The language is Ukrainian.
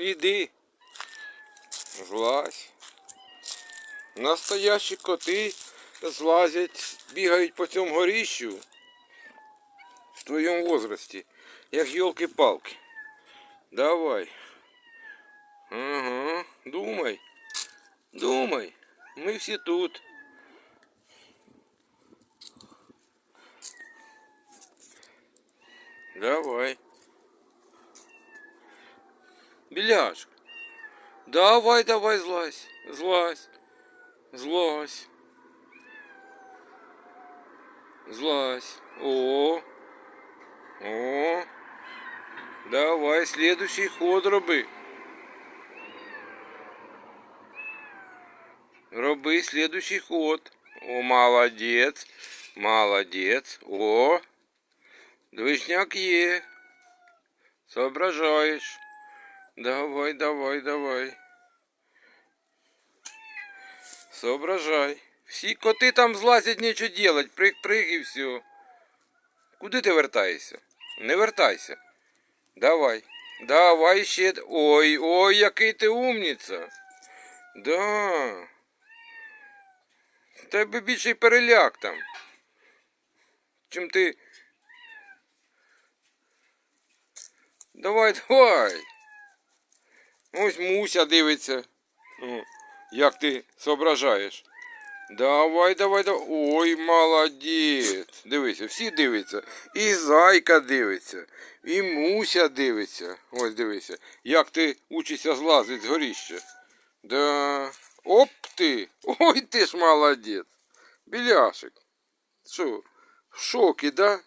Іди. Злазь. Настоящі коти злазять, бігають по цьому горіщу в твоєму возрасті, як йолки-палки. Давай. Ага, думай. Думай. Ми всі тут. Давай. Беляшка. Давай, давай, злазь. Злазь. Злазь. Злазь. О. О. Давай, следующий ход роби. Роби следующий ход. О, молодець. Молодець. О. Движняк є. Соображаєш. Давай, давай, давай. Соображай. Всі коти там злазять нічого делать. Прыг-прыг і все. Куди ти вертаєшся? Не вертайся. Давай. Давай ще. Ой, ой, який ти умниця. Да. Тебе більший переляк там. Чим ти. Давай, давай. Ось Муся дивиться. Як ти соображаєш. Давай, давай, давай. Ой, молодець. Дивися, всі дивляться. І зайка дивиться, і Муся дивиться. Ось дивися. Як ти учишся злазити з горіща. Да. Оп ти. Ой, ти ж молодець. Біляшик. Що, в шокі, да?